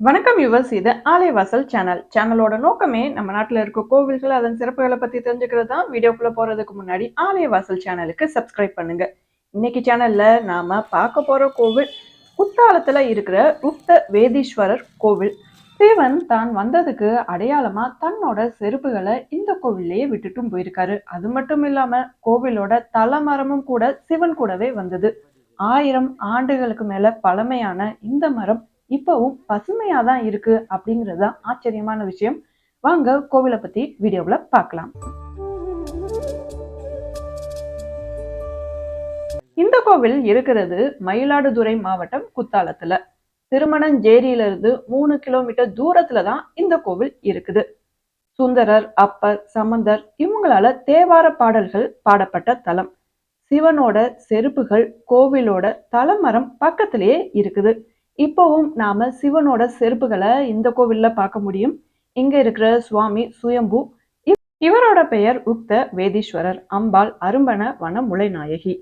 வணக்கம் யுவர்ஸ் இது ஆலைவாசல் சேனல் சேனலோட நோக்கமே நம்ம நாட்டில் இருக்க கோவில்கள் அதன் சிறப்புகளை பற்றி தெரிஞ்சுக்கிறது தான் வீடியோக்குள்ளே போகிறதுக்கு முன்னாடி ஆலைவாசல் சேனலுக்கு சப்ஸ்கிரைப் பண்ணுங்க. இன்னைக்கு சேனலில் நாம் பார்க்க போகிற கோவில் குத்தாலத்தில் இருக்கிற ருத்த வேதீஸ்வரர் கோவில். சிவன் தான் வந்ததுக்கு அடையாளமாக தன்னோட செருப்புகளை இந்த கோவில்லையே விட்டுட்டும் போயிருக்காரு. அது மட்டும் இல்லாமல் கோவிலோட தலமரமும் கூட சிவன் கூடவே வந்தது. ஆயிரம் ஆண்டுகளுக்கு மேலே பழமையான இந்த மரம் இப்பவும் பசுமையா தான் இருக்கு அப்படிங்கிறது தான் ஆச்சரியமான விஷயம். வாங்க கோவிலை பத்தி வீடியோவில் பார்க்கலாம். இந்த கோவில் இருக்கிறது மயிலாடுதுறை மாவட்டம் குத்தாலத்துல. திருமணஞ்சேரியில இருந்து மூணு கிலோமீட்டர் தூரத்துல தான் இந்த கோவில் இருக்குது. சுந்தரர் அப்பர் சமந்தர் இவங்களால தேவார பாடல்கள் பாடப்பட்ட தலம். சிவனோட செருப்புகள் கோவிலோட தலமரம் பக்கத்திலேயே இருக்குது. இப்போவும் நாம சிவனோட செருப்புகளை இந்த கோவில்ல பார்க்க முடியும். இங்க இருக்கிற சுவாமி சுயம்பு. இவரோட பெயர் உக்த வேதீஸ்வரர் அம்பாள் அரும்பன வன முளைநாயகி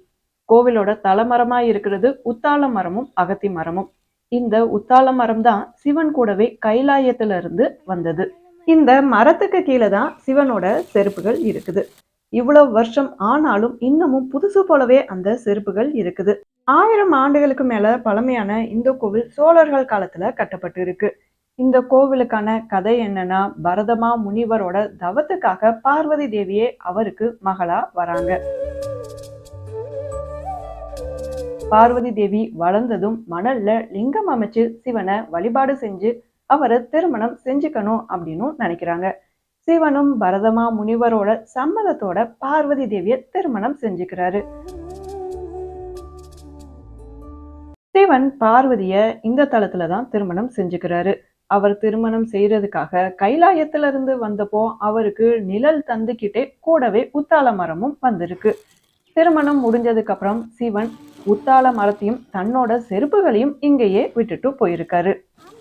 கோவிலோட தலமரமா இருக்கிறது உத்தால மரமும் அகத்தி மரமும். இந்த உத்தால மரம் தான் சிவன் கூடவே கைலாயத்துல இருந்து வந்தது. இந்த மரத்துக்கு கீழே தான் சிவனோட செருப்புகள் இருக்குது. இவ்வளவு வருஷம் ஆனாலும் இன்னமும் புதுசு போலவே அந்த செருப்புகள் இருக்குது. ஆயிரம் ஆண்டுகளுக்கு மேல பழமையான இந்த கோவில் சோழர்கள் காலத்துல கட்டப்பட்டு இருக்கு இந்த கோவிலுக்கான கதை என்னன்னா பரதமா முனிவரோட தவத்துக்காக பார்வதி தேவியே அவருக்கு மகளா வராங்க. பார்வதி தேவி வளர்ந்ததும் மணல்ல லிங்கம் அமைச்சு சிவனை வழிபாடு செஞ்சு அவரை திருமணம் செஞ்சுக்கணும் அப்படின்னு நினைக்கிறாங்க. சிவனும் பரதமா முனிவரோட சம்மதத்தோட பார்வதி தேவியை திருமணம் செஞ்சுக்கிறாரு. சிவன் பார்வதிய இந்த தளத்துல தான் திருமணம் செஞ்சுக்கிறாரு. அவர் திருமணம் செய்யறதுக்காக கைலாயத்துல இருந்து வந்தப்போ அவருக்கு நிழல் தந்துக்கிட்டே கூடவே உத்தால மரமும் வந்திருக்கு. திருமணம் முடிஞ்சதுக்கு அப்புறம் சிவன் உத்தால மரத்தையும் தன்னோட செருப்புகளையும் இங்கேயே விட்டுட்டு போயிருக்காரு.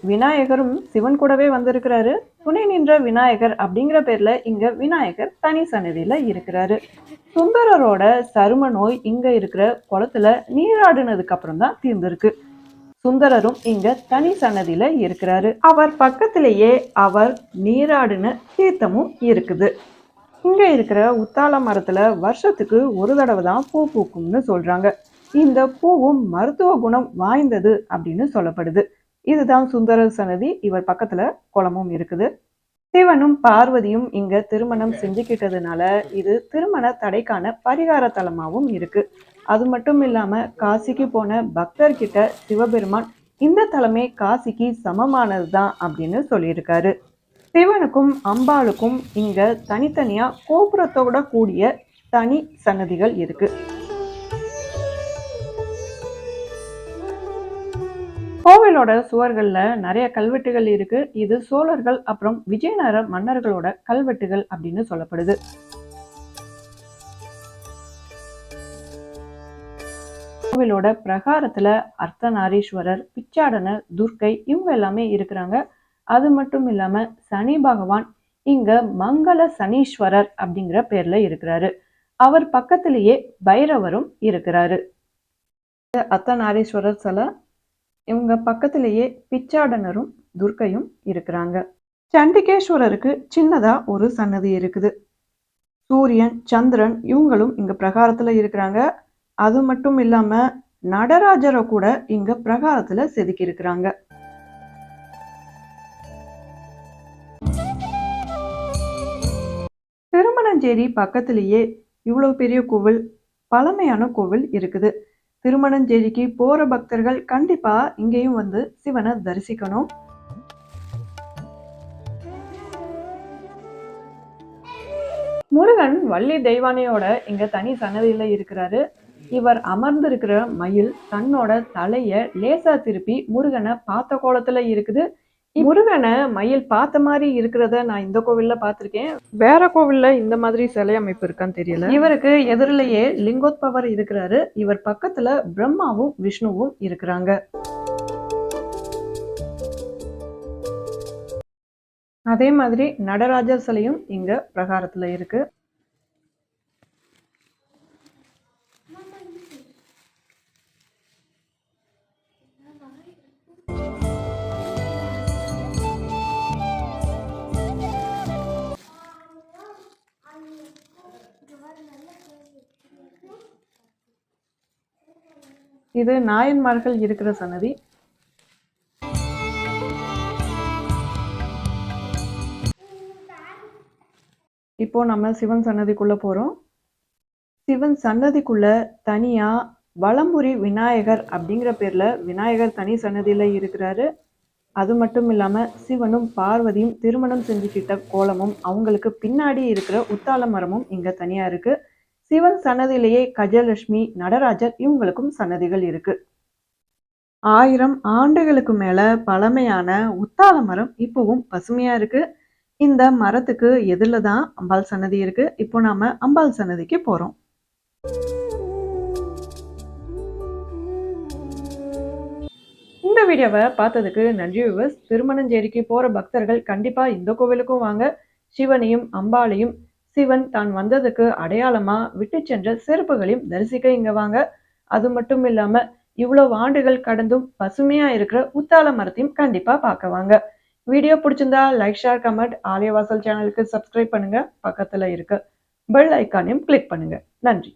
விநாயகரும் சிவன் கூடவே வந்திருக்கிறாரு. துணை நின்ற விநாயகர் அப்படிங்கிற பேர்ல இங்க விநாயகர் தனி சன்னதியில இருக்கிறாரு. சுந்தரரோட சரும நோய் இங்க இருக்கிற குளத்துல நீராடினதுக்கு அப்புறம் தான் தீர்ந்திருக்கு. சுந்தரரும் இங்க தனி சன்னதியில இருக்கிறாரு. அவர் பக்கத்திலேயே அவர் நீராடின தீர்த்தமும் இருக்குது. இங்க இருக்கிற உத்தால மரத்துல வருஷத்துக்கு ஒரு தடவை தான் பூ பூக்கும்னு சொல்றாங்க. இந்த பூவும் மருத்துவ குணம் வாய்ந்தது அப்படின்னு சொல்லப்படுது. இதுதான் சுந்தரர் சன்னதி. இவர் பக்கத்துல குளமும் இருக்குது. சிவனும் பார்வதியும் இங்க திருமணம் செஞ்சுக்கிட்டதுனால இது திருமண தடைக்கான பரிகார தலமாகவும் இருக்கு. அது மட்டும் இல்லாம காசிக்கு போன பக்தர்கிட்ட சிவபெருமான் இந்த தலமே காசிக்கு சமமானதுதான் அப்படின்னு சொல்லியிருக்காரு. சிவனுக்கும் அம்பாளுக்கும் இங்க தனித்தனியா கோபுரத்தோட கூடிய தனி சன்னதிகள் இருக்கு. கோவிலோட சுவர்கள்ல நிறைய கல்வெட்டுகள் இருக்கு. இது சோழர்கள் அப்புறம் விஜயநகர மன்னர்களோட கல்வெட்டுகள் அப்படின்னு சொல்லப்படுது. கோவிலோட பிரகாரத்துல அர்த்தநாரீஸ்வரர் பிச்சாடனர் துர்க்கை இவங்க எல்லாமே இருக்கிறாங்க. அது மட்டும் இல்லாம சனி பகவான் இங்க மங்கள சனீஸ்வரர் அப்படிங்கிற பேர்ல இருக்கிறாரு. அவர் பக்கத்திலேயே பைரவரும் இருக்கிறாரு. அர்த்தநாரீஸ்வரர் சிலை இவங்க பக்கத்திலேயே பிச்சாடனரும் துர்க்கையும் இருக்கிறாங்க. சண்டிகேஸ்வரருக்கு சின்னதா ஒரு சன்னதி இருக்குது. சூரியன் சந்திரன் இவங்களும் இங்க பிரகாரத்துல இருக்கிறாங்க. அது மட்டும் இல்லாம நடராஜரை கூட இங்க பிரகாரத்துல செதுக்கி இருக்கிறாங்க திருமணஞ்சேரி பக்கத்திலேயே இவ்வளவு பெரிய கோவில் பழமையான கோவில் இருக்குது. திருமணஞ்சேரிக்கு போற பக்தர்கள் கண்டிப்பா இங்கேயும் வந்து சிவனை தரிசிக்கணும். முருகன் வள்ளி தெய்வானையோட இங்க தனி சன்னதியில இருக்கிறாரு. இவர் அமர்ந்திருக்கிற மயில் தன்னோட தலைய லேசா திருப்பி முருகனை பார்த்த கோலத்துல இருக்குது. முருகனை மயில் பார்த்த மாதிரி இருக்கிறத நான் இந்த கோவில்ல பார்த்திருக்கேன். வேற கோவில்ல இந்த மாதிரி சிலை அமைப்பு இருக்கான்னு தெரியல. இவருக்கு எதிரிலேயே லிங்கோத்பவர் இருக்கிறாரு. இவர் பக்கத்துல பிரம்மாவும் விஷ்ணுவும் இருக்கிறாங்க. அதே மாதிரி நடராஜர் சிலையும் இங்க பிரகாரத்துல இருக்கு. இது நாயன்மார்கள் இருக்கிற சன்னதி. இப்போ நம்ம சிவன் சன்னதிக்குள்ள போறோம். சிவன் சன்னதிக்குள்ள தனியா வலம்புரி விநாயகர் அப்படிங்கிற பேர்ல விநாயகர் தனி சன்னதியில இருக்கிறாரு. அது மட்டும் இல்லாம சிவனும் பார்வதியும் திருமணம் செஞ்சுக்கிட்ட கோலமும் அவங்களுக்கு பின்னாடி இருக்கிற உத்தால மரமும் இங்க தனியா இருக்கு. சிவன் சன்னதியிலேயே கஜலட்சுமி நடராஜர் இவங்களுக்கும் சன்னதிகள் இருக்கு. ஆயிரம் ஆண்டுகளுக்கு மேல பழமையான உத்தால மரம் இப்பவும் பசுமையா இருக்கு. இந்த மரத்துக்கு எதிரில தான் அம்பாள் சன்னதி இருக்கு? இப்போ நாம அம்பாள் சன்னதிக்கு போறோம். இந்த வீடியோவை பார்த்ததுக்கு நன்றி விவஸ் திருமணஞ்சேரிக்கு போற பக்தர்கள் கண்டிப்பா இந்த கோவிலுக்கும் வாங்க. சிவனையும் அம்பாளையும் சிவன் தான் வந்ததுக்கு அடையாளமா விட்டு சென்ற செருப்புகளையும் தரிசிக்க இங்க வாங்க. அது மட்டும் இல்லாம இவ்வளவு ஆண்டுகள் கடந்தும் பசுமையா இருக்கிற உத்தால மரத்தையும் கண்டிப்பா பார்க்க வாங்க. வீடியோ பிடிச்சிருந்தா லைக் ஷேர் கமெண்ட் ஆலயவாசல் சேனலுக்கு சப்ஸ்கிரைப் பண்ணுங்க. பக்கத்துல இருக்க பெல் ஐக்கானையும் கிளிக் பண்ணுங்க. நன்றி.